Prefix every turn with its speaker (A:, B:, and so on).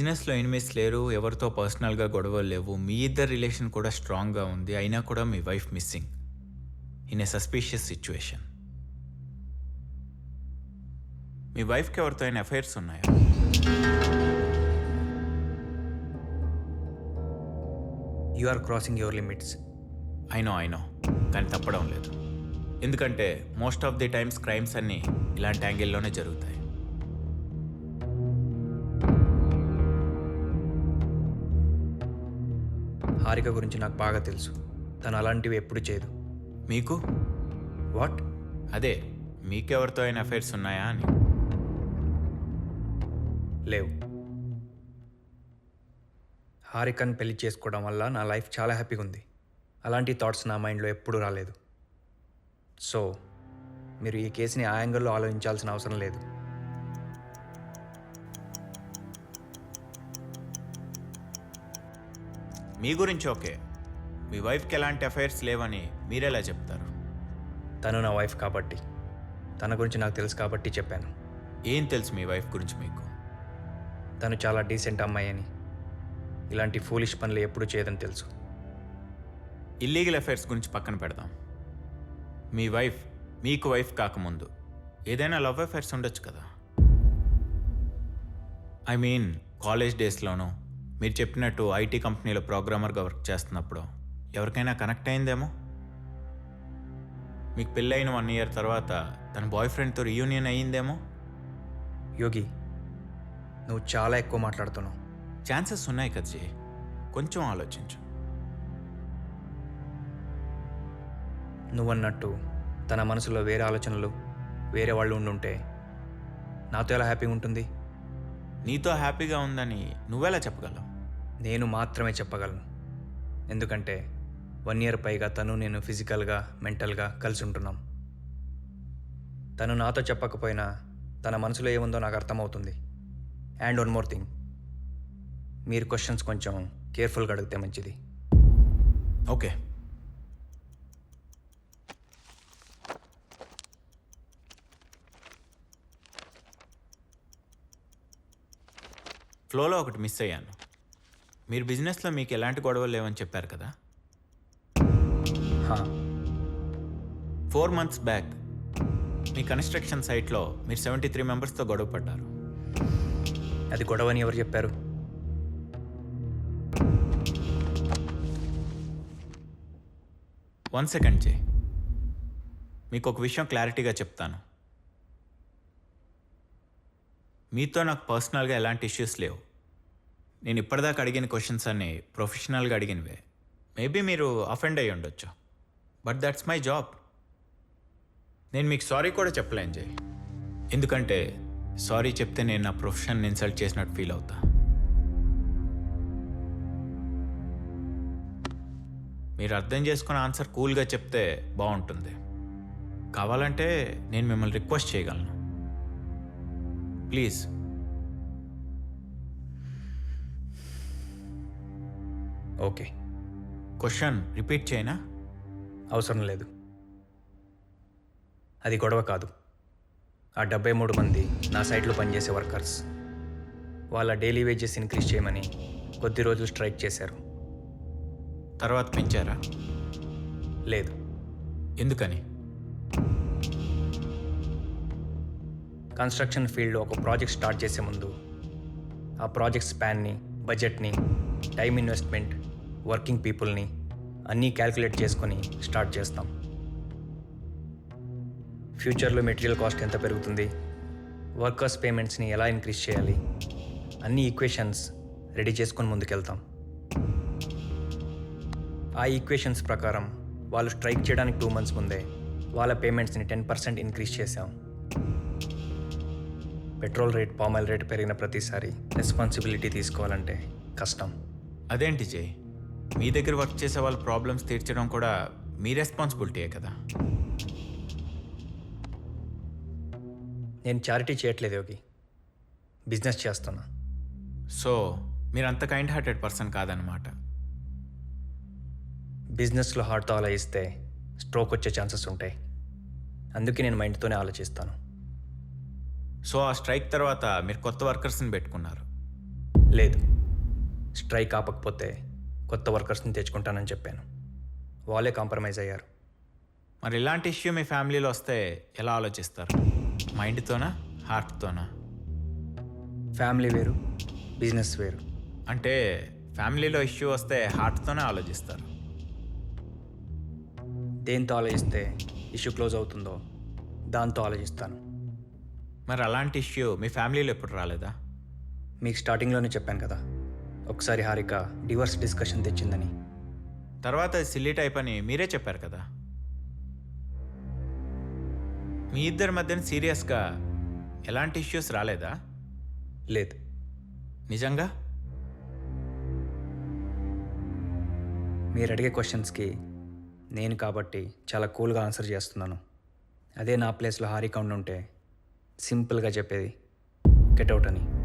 A: బిజినెస్లో ఎనిమిస్ లేరు ఎవరితో పర్సనల్గా గొడవలు లేవు మీ ఇద్దరు రిలేషన్ కూడా స్ట్రాంగ్గా ఉంది అయినా కూడా మీ wife missing in a suspicious situation. మీ వైఫ్కి ఎవరితో అయినా అఫైర్స్ ఉన్నాయా?
B: You are crossing your limits
A: అయినో అయినో కానీ తప్పడం లేదు. ఎందుకంటే most of the times crimes అన్నీ ఇలాంటి యాంగిల్లోనే జరుగుతాయి.
B: హారిక గురించి నాకు బాగా తెలుసు. తను అలాంటివి ఎప్పుడు చేయదు.
A: మీకు?
B: వాట్?
A: అదే మీకెవరితో అయినా అఫైర్స్ ఉన్నాయా అని.
B: లేవు. హారికని పెళ్ళి చేసుకోవడం వల్ల నా లైఫ్ చాలా హ్యాపీగా ఉంది. అలాంటి థాట్స్ నా మైండ్లో ఎప్పుడూ రాలేదు. సో మీరు ఈ కేసుని ఆ యాంగిల్లో ఆలోచించాల్సిన అవసరం లేదు.
A: మీ గురించి ఓకే. మీ వైఫ్కి ఎలాంటి అఫైర్స్ లేవని మీరెలా చెప్తారు?
B: తను నా వైఫ్ కాబట్టి తన గురించి నాకు తెలుసు కాబట్టి చెప్పాను.
A: ఏం తెలుసు మీ వైఫ్ గురించి మీకు?
B: తను చాలా డీసెంట్ అమ్మాయి అని ఇలాంటి ఫూలిష్ పనులు ఎప్పుడు చేయదని తెలుసు.
A: ఇల్లీగల్ అఫైర్స్ గురించి పక్కన పెడదాం. మీ వైఫ్ మీకు వైఫ్ కాకముందు ఏదైనా లవ్ అఫైర్స్ ఉండొచ్చు కదా? ఐ మీన్ కాలేజ్ డేస్లోనూ మీరు చెప్పినట్టు ఐటీ కంపెనీలో ప్రోగ్రామర్గా వర్క్ చేస్తున్నప్పుడు ఎవరికైనా కనెక్ట్ అయిందేమో? మీకు పెళ్ళైన వన్ ఇయర్ తర్వాత తన బాయ్ ఫ్రెండ్తో రీయూనియన్ అయ్యిందేమో?
B: యోగి నువ్వు చాలా ఎక్కువ మాట్లాడుతున్నావు.
A: ఛాన్సెస్ ఉన్నాయి కదా జీ. కొంచెం ఆలోచించు.
B: నువ్వన్నట్టు తన మనసులో వేరే ఆలోచనలు వేరే వాళ్ళు ఉండుంటే నాతో ఎలా హ్యాపీగా ఉంటుంది?
A: నీతో హ్యాపీగా ఉందని నువ్వెలా చెప్పగలవు?
B: నేను మాత్రమే చెప్పగలను. ఎందుకంటే వన్ ఇయర్ పైగా తను నేను ఫిజికల్గా మెంటల్గా కలిసి ఉంటున్నాం తను నాతో చెప్పకపోయినా తన మనసులో ఏముందో నాకు అర్థమవుతుంది. And one more thing. మీరు క్వశ్చన్స్ కొంచెం కేర్ఫుల్గా అడిగితే మంచిది.
A: ఓకే. ఫ్లోలో ఒకటి మిస్ అయ్యాను. మీరు బిజినెస్లో మీకు ఎలాంటి గొడవలు లేవని చెప్పారు కదా? ఫోర్ మంత్స్ బ్యాక్ మీ కన్స్ట్రక్షన్ సైట్లో మీరు సెవెంటీ త్రీ మెంబర్స్తో గొడవ పడ్డారు.
B: అది గొడవని ఎవరు చెప్పారు?
A: వన్ సెకండ్ చే మీకు ఒక విషయం క్లారిటీగా చెప్తాను. మీతో నాకు పర్సనల్గా ఎలాంటి ఇష్యూస్ లేవు. నేను ఇప్పటిదాకా అడిగిన క్వశ్చన్స్ అన్ని ప్రొఫెషనల్గా అడిగినవే. మేబీ మీరు అఫెండ్ అయ్యి ఉండొచ్చు. బట్ దట్స్ మై జాబ్ నేను మీకు సారీ కూడా చెప్పలేను జయ్ ఎందుకంటే సారీ చెప్తే నేను నా ప్రొఫెషన్ ఇన్సల్ట్ చేసినట్టు ఫీల్ అవుతా. మీరు అర్థం చేసుకున్న ఆన్సర్ కూల్గా చెప్తే బాగుంటుంది. కావాలంటే నేను మిమ్మల్ని రిక్వెస్ట్ చేయగలను. Please
B: okay.
A: క్వశ్చన్ రిపీట్ చేయనా?
B: అవసరం లేదు. అది గొడవ కాదు. ఆ డెబ్బై మూడు మంది నా సైట్లో పనిచేసే వర్కర్స్. వాళ్ళ డైలీ వేజెస్ ఇంక్రీజ్ చేయమని కొద్ది రోజులు స్ట్రైక్ చేశారు.
A: తర్వాత పెంచారా?
B: లేదు.
A: ఎందుకని?
B: కన్స్ట్రక్షన్ ఫీల్డ్లో ఒక ప్రాజెక్ట్ స్టార్ట్ చేసే ముందు ఆ ప్రాజెక్ట్ స్పాన్ని బడ్జెట్ని టైం ఇన్వెస్ట్మెంట్ వర్కింగ్ పీపుల్ని అన్నీ క్యాల్కులేట్ చేసుకొని స్టార్ట్ చేస్తాం. ఫ్యూచర్లో మెటీరియల్ కాస్ట్ ఎంత పెరుగుతుంది? వర్కర్స్ పేమెంట్స్ని ఎలా ఇంక్రీజ్ చేయాలి? అన్ని ఈక్వేషన్స్ రెడీ చేసుకొని ముందుకెళ్తాం. ఆ ఈక్వేషన్స్ ప్రకారం వాళ్ళు స్ట్రైక్ చేయడానికి టూ మంత్స్ ముందే వాళ్ళ పేమెంట్స్ని టెన్ పర్సెంట్ ఇంక్రీజ్ చేశాం. Petrol rate palm oil rate పెరిగిన ప్రతిసారి రెస్పాన్సిబిలిటీ తీసుకోవాలంటే కష్టం.
A: అదేంటి జయ్ మీ దగ్గర వర్క్ చేసే వాళ్ళ ప్రాబ్లమ్స్ తీర్చడం కూడా మీ రెస్పాన్సిబిలిటీయే కదా?
B: నేను చారిటీ చేయట్లేదు యోగి. బిజినెస్ చేస్తున్నా.
A: సో మీరు అంత కైండ్ హార్టెడ్ పర్సన్ కాదనమాట
B: బిజినెస్లో హార్ట్తో ఆలోచిస్తే స్ట్రోక్ వచ్చే ఛాన్సెస్ ఉంటాయి. అందుకే నేను మైండ్తోనే ఆలోచిస్తాను.
A: సో ఆ స్ట్రైక్ తర్వాత మీరు కొత్త వర్కర్స్ని పెట్టుకున్నారు.
B: లేదు. స్ట్రైక్ ఆపకపోతే కొత్త వర్కర్స్ని తెచ్చుకుంటానని చెప్పాను. వాళ్ళే కాంప్రమైజ్ అయ్యారు.
A: మరి ఇలాంటి ఇష్యూ మీ ఫ్యామిలీలో వస్తే ఎలా ఆలోచిస్తారు? మైండ్తోనా? హార్ట్తోనా?
B: ఫ్యామిలీ వేరు బిజినెస్ వేరు.
A: అంటే ఫ్యామిలీలో ఇష్యూ వస్తే హార్ట్తోనే ఆలోచిస్తారు.
B: దేంతో ఆలోచిస్తే ఇష్యూ క్లోజ్ అవుతుందో దాంతో ఆలోచిస్తాను.
A: మరి అలాంటి ఇష్యూ మీ ఫ్యామిలీలో ఎప్పుడు రాలేదా?
B: మీకు స్టార్టింగ్లోనే చెప్పాను కదా ఒకసారి హారిక డివర్స్ డిస్కషన్ తెచ్చిందని.
A: తర్వాత సిల్లీ టైప్ అని మీరే చెప్పారు కదా. మీ ఇద్దరి మధ్యన సీరియస్గా ఎలాంటి ఇష్యూస్ రాలేదా?
B: లేదు.
A: నిజంగా?
B: మీరు అడిగే క్వశ్చన్స్కి నేను కాబట్టి చాలా కూల్గా ఆన్సర్ చేస్తున్నాను. అదే నా ప్లేస్లో హారిక ఉండుంటే సింపుల్గా చెప్పేది గెట్ అవుట్ అని.